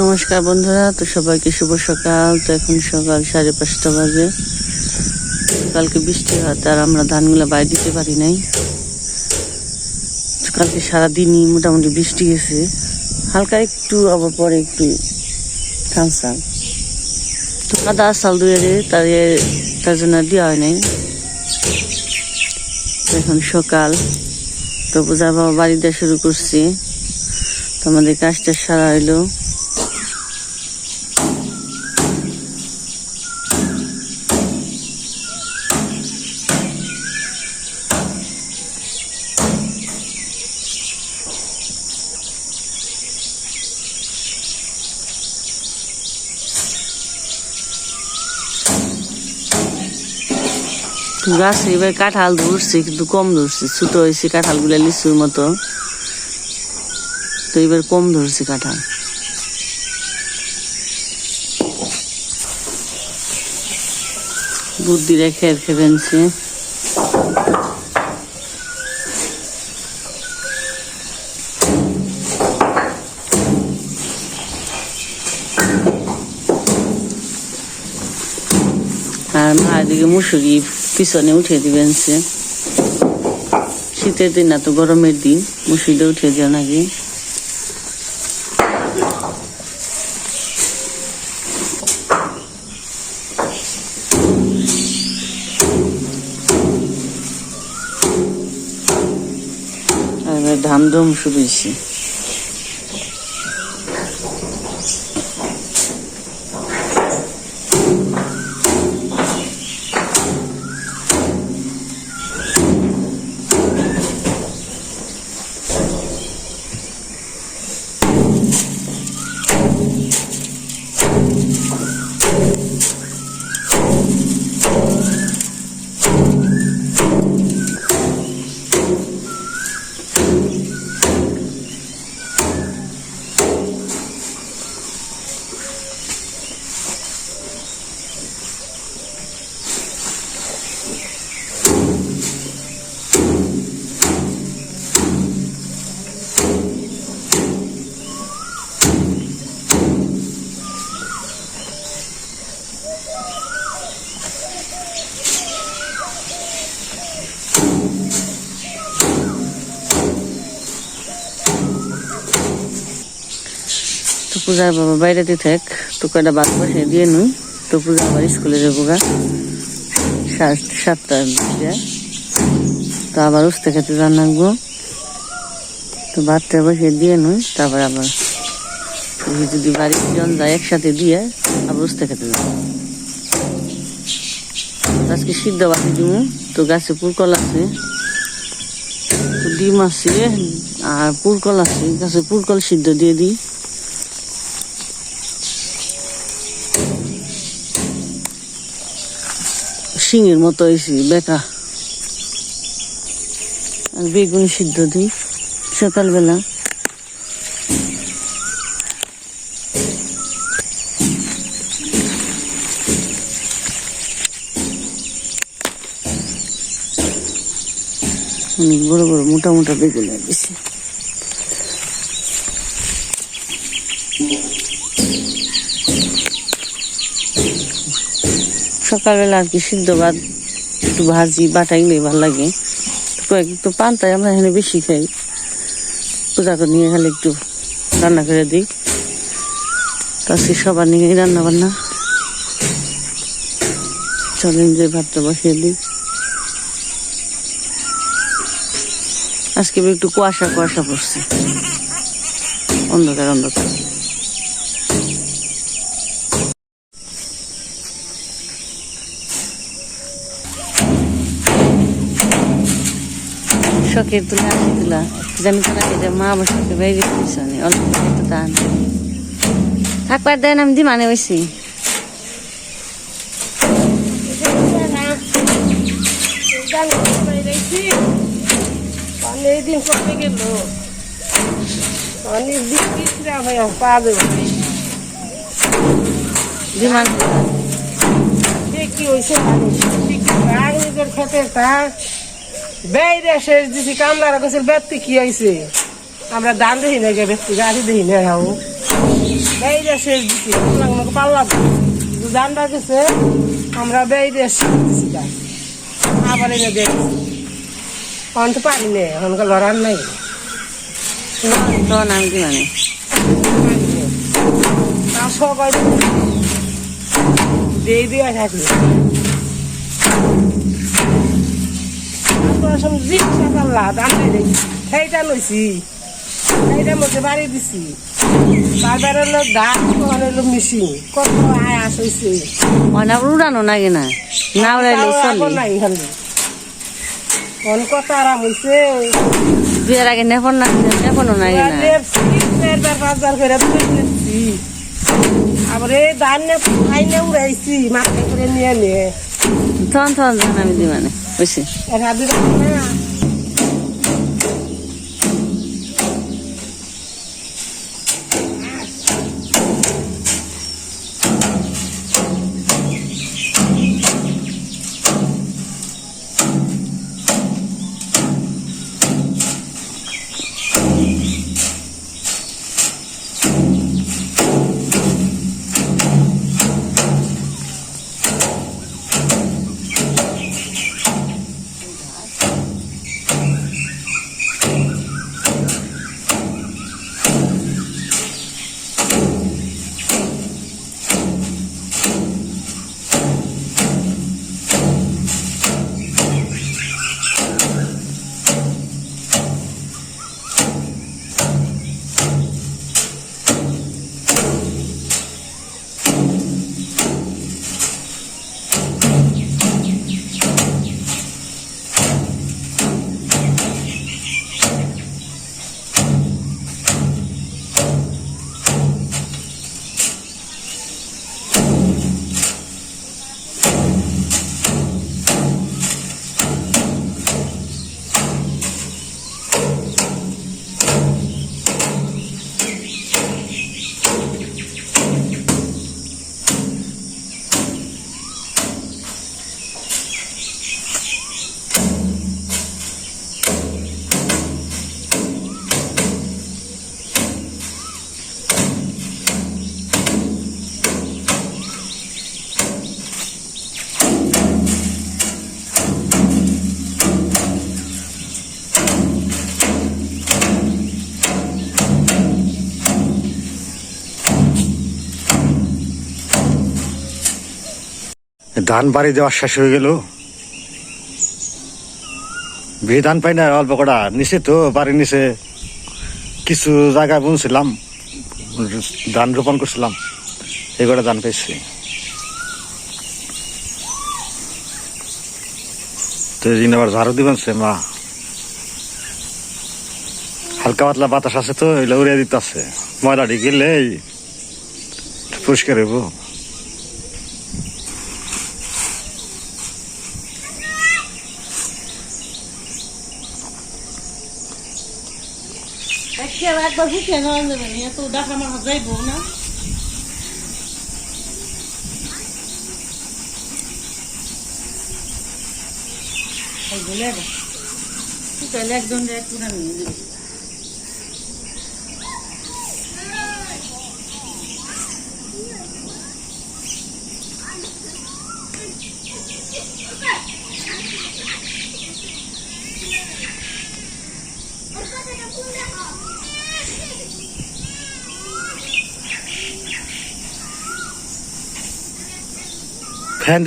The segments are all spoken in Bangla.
নমস্কার বন্ধুরা, তো সবাইকে শুভ সকাল। তো এখন সকাল সাড়ে পাঁচটা বাজে। কালকে বৃষ্টি হওয়াতে আর আমরা ধানগুলো বাইরে দিতে পারি নাই। কালকে সারাদিনই মোটামুটি বৃষ্টি গেছে হালকা একটু, আবার পরে একটু থামসাম তো কাদা আসাল দুয়ে তার তার জন্য দেওয়া হয় নাই। এখন সকাল। তো পূজা বাবা বাড়ি দেওয়া শুরু করছি। তো আমাদের কাজটা সারা হইল। গাছে এবার কাঁঠাল ধরছে, কিন্তু কম ধরছে। ছোট হয়েছে কাঁঠালগুলা লিচুর মতো। তো এবার কম ধরছে কাঁঠাল। বুদ্ধি রেখে রেখে ফেলছে। আর মা এদিকে মুসুরি পিছনে উঠে দিবেন শীতের দিন না তো গরমের দিন মুসুরিটা উঠে দিও নাকি দম শুরু হয়েছে। পূজার বাবা বাইরেতে থাক, তো কয়টা বাদ বসে দিয়ে নুই। তো পূজা আবার স্কুলে যাব গা। সাত সাতটার দিকে তো আবার উঠতে খেতে যান লাগবো। তো ভাতটা বসে দিয়ে নুই, তারপর আবার যদি বাড়ি জন যায় একসাথে দিয়ে আবার উঠতে খেতে যাব। আজকে সিদ্ধ বাকি দিব তো গাছে পুরকল আছে। ডিম আছে, আর পুরকল আছে, গাছে পুরকল সিদ্ধ দিয়ে দিই। শিঙের মতো হয়েছি বেকা আর বেগুন সিদ্ধ দিই, সকালবেলা। অনেক বড় বড় মোটা মোটা বেগুন লাগিয়েছে। সকালবেলা আর কি সিদ্ধ ভাত, একটু ভাজি বাটাইলে ভালো লাগে। একটু পান্তায় আমরা এখানে বেশি খাই। পূজা করে নিয়ে খালি একটু রান্না করে দিই। তো সবার নিয়ে রান্না বান্না। চলেন যে ভাতটা বসিয়ে দিই। আজকে একটু কুয়াশা কুয়াশা পড়ছে। অন্ধকার অন্ধকার। শখের তুলা আসি তুলা জানি তো না এটা মা বসে বাইরে পিছনে অল্প একটু টান। থাকবার দেন আমি দি মানে হয়েছি অনেকদিন কমে গেল অনেক দিন বিশ্রাম হয়ে পাবে দি মানে কি? হয়েছে নিজের খেতে থাক বেড়ে শেষ দিছি কামলারা গেছিল ব্যক্তি কি হয়েছে আমরা দান দেখি না ব্যক্তি গাড়ি দেখি না হাও বেড়ে শেষ দিছি আমাকে পাল্লা দিছি। ধানটা গেছে আমরা বেড়ে শেষ দিছি গাছ আবার এনে দেখছি এখন তো পারি নেই এখনকার লড়ার নেই। নাম কি মানে সবাই দিয়ে দিয়ে থাকি। পাল্লা দাম দেখি সেইটা লইছি। সেইটার মধ্যে বাড়ি দিছি। হলো হলো মিশিং। কত আয় আস হয়েছে অনেক উড়ানো নাকি না না উড়াইলে চলে। নাই খালি। কোন কত আরাম হয়েছে বিয়ের আগে নেফন না নেফনও নাকি না। চারবার পাঁচবার করে দুই নিচ্ছি আবার এই ধান খাইনে উড়াইছি মাথায় করে নিয়ে নিয়ে। থন থন জান আমি মানে বুঝছি ধান বাড়ি দেওয়া শেষ হয়ে গেল। বেশি ধান পাই না, অল্প কটা নিচে তো, বাড়ি নিচে কিছু জায়গায় বুনছিলাম, ধান রোপণ করছিলাম, এই কটা ধান পেয়েছি। তো এই আবার ঝাড়ু দিবেন সে মা। হালকা পাতলা বাতাস আছে তো, এগুলো উড়িয়ে দিতে আছে। ময়লাটি গেলে পরিষ্কার হইব। একবার হুকে নেওয়া যাবে না তো ডাকা মারা যাইব না একজন একটু নিয়ে যাবে ফ্যান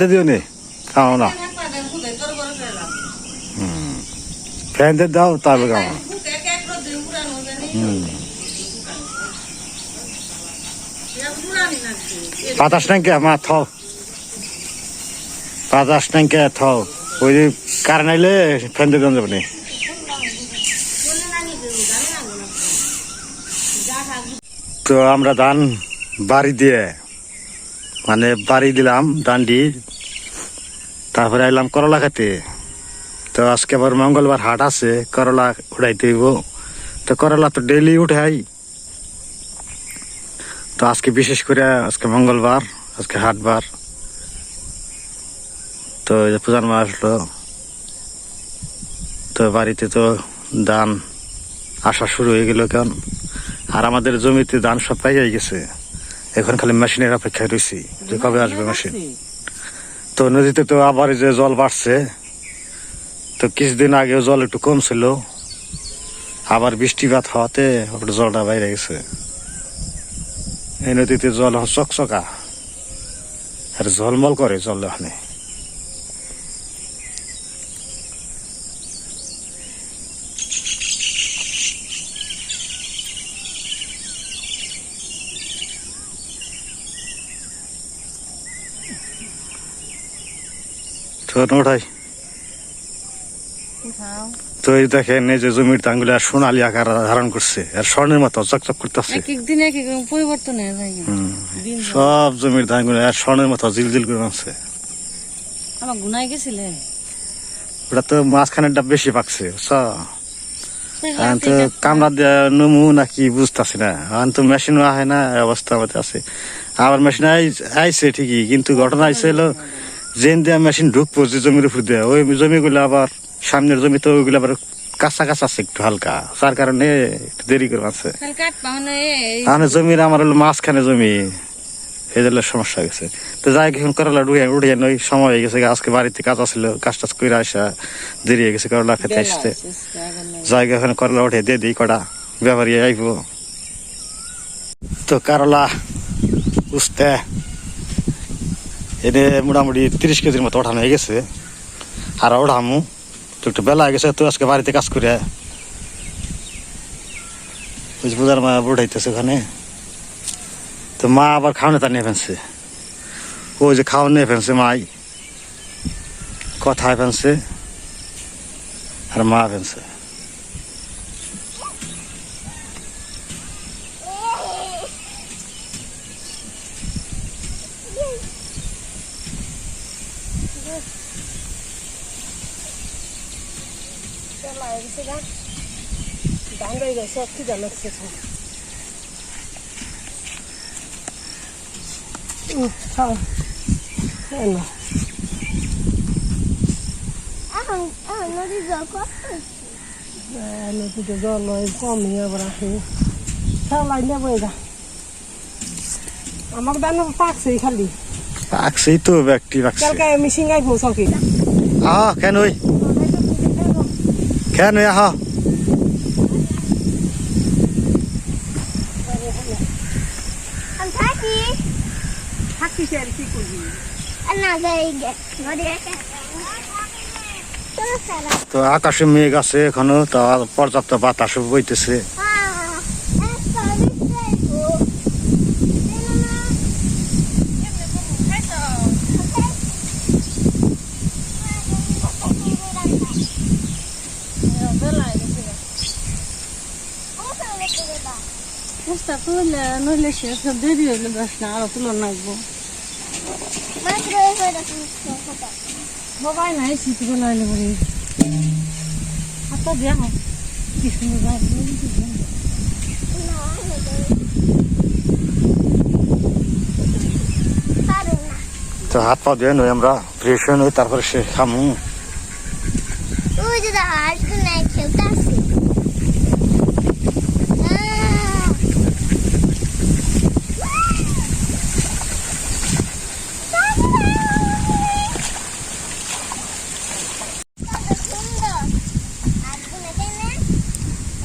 তো দিও নে? খাও না। ফ্যান দিয়ে দাও, তারপরে খাও। হুম। বাতাস নাকি আমার থাও। বাতাস নাকি থাও। ওই যে কারেন্ট আইলে ফ্যান দিয়ে দেওয়া যাবে তো আমরা ধান বাড়ি দিয়ে মানে বাড়ি দিলাম, ডান্ডি। তারপরে আইলাম করলা খেতে। তো আজকে আবার মঙ্গলবার হাট আছে, করলা উঠাইতে হইব। তো করলা তো ডেইলি উঠাই। তো আজকে বিশেষ করে আজকে মঙ্গলবার, আজকে হাটবার। তো পূজার মাস আসলো। তো বাড়িতে তো ধান আসা শুরু হয়ে গেল কেন আর আমাদের জমিতে ধান সব পাই গেছে। এখন খালি মেশিনের অপেক্ষায় রয়েছি। যে কবে আসবে মেশিন? তো নদীতে তো আবার যে জল বাড়ছে তো কিছুদিন আগে জল একটু কম ছিল। আবার বৃষ্টিপাত হওয়াতে ওটা জলটা বাইরে গেছে। এই নদীতে জল চকচকা। আর ঝলমল করে জল ওখানে তো ওঠাই তো এই দেখেন এই যে জমির আর সোনালি আকার ধারণ করছে আর স্বর্ণের মতো চকচক করতেছে। পরিবর্তন। সব জমির আর স্বর্ণের মতো জিলজিল করে আছে আমার গুনাই গেছিলে? ওটা তো মাঝখানেরটা বেশি পাকছে বুঝছ? তো কামড়া দেওয়া নমু নাকি বুঝতেছি না। এখন তো মেশিনও আহে না অবস্থা আছে। আবার মেশিন আইছে ঠিকই কিন্তু ঘটনা আইছে হলো জেন দেওয়া মেশিন ঢুকবো যে জমির উপর দেওয়া ওই জমিগুলো আবার সামনের জমি তো ওইগুলো আবার কাঁচা কাঁচা আছে একটু হালকা। তার কারণে একটু দেরি করে আছে কাটবা মানে জমির আমার হলো মাঝখানে জমি। জন্য সমস্যা গেছে। তো যাই এখন করলা উড়িয়ে উড়িয়ে নই সময় হয়ে গেছে। আজকে বাড়িতে কাজ আছিল কাজ টাজ করে আসা দেরি হয়ে গেছে করলা খেতে আসতে। জায়গা ওখানে করলা উঠে দিয়ে দিই কটা। ব্যাপারী আইব। তো করলা উঠতে এনে মোটামুটি তিরিশ কেজির মতো ওঠানো হয়ে গেছে। আর ওঠামু, তো একটু বেলা হয়ে গেছে, তো আজকে বাড়িতে কাজ করে যে পূজার মা উঠাইতেছে ওখানে। তো মা আবার খাওয়ানো তার নিয়ে ফেলছে। ওই যে খাওয়ানো নিয়ে ফেলছে মাই। কথায় ফেলছে, আর মা ফেলছে ধান রয়ে গেছে সব খিদা লাগছে সব। উহ, খাও এই নাও। এখন এখন নদীর জল কত এই নদীতে জল হয় কমই আবার আসে। খেলাই নেব এটা আমার দান পাকছে খালি। পাকছেই তো ব্যক্তি পাকছে। কালকে আমি সিঙ্গাই পৌঁছ কি? আহ কেন ওই? কেন আহ আমি থাকি আর কি করবি? তো তো আকাশে মেঘ আছে এখনও তা পর্যাপ্ত বাতাস বইতেছে আহ একটা বিস্তার গো দেনা না এমনি কোন খাইছো বেলা হয়ে গেছে গা। চেষ্টা করলে নইলে শেষ সব দেরি হইলে দশ না আরও তুলো নাকবো মাত্র তুমি কথা সবাই নাই শীত বেলা হইলে বলি হাতটা দিয়া হোক কি সুন্দর লাগবে তো হাত পা দিয়ে নই আমরা ফ্রেশ হয়ে নই তারপরে সে খামু ওই যে হাট নাই খেলতে আসি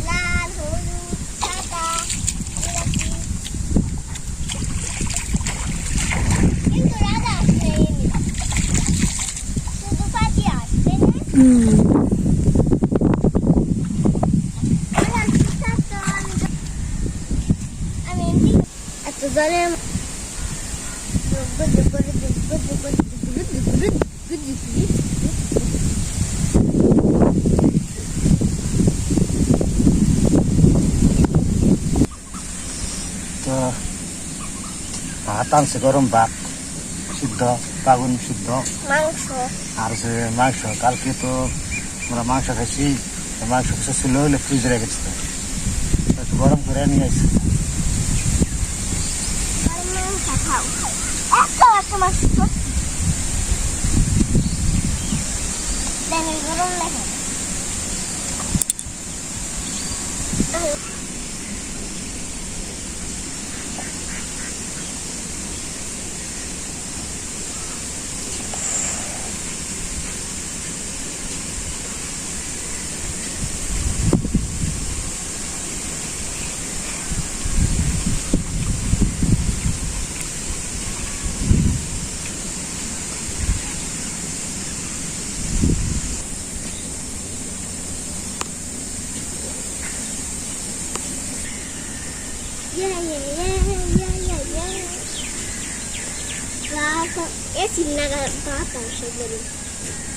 লাল হলুদ সাদা গোলাপি কিন্তু রাধা আসছে শুধু পাখি আসছে না আমি এত জলে তো ভাত আনছে গরম ভাত সিদ্ধ বাগুন সিদ্ধ। মাংস। আর যে মাংস কালকে তো আমরা মাংস খাইছি মাংস ছিল হলে ফ্রিজে রেখেছি তো গরম করে নিয়ে আসছি আসছো দেখেন গরম দেখেন yeah, yeah, yeah, yeah, yeah. yeah. Wow, it's not a bottle, so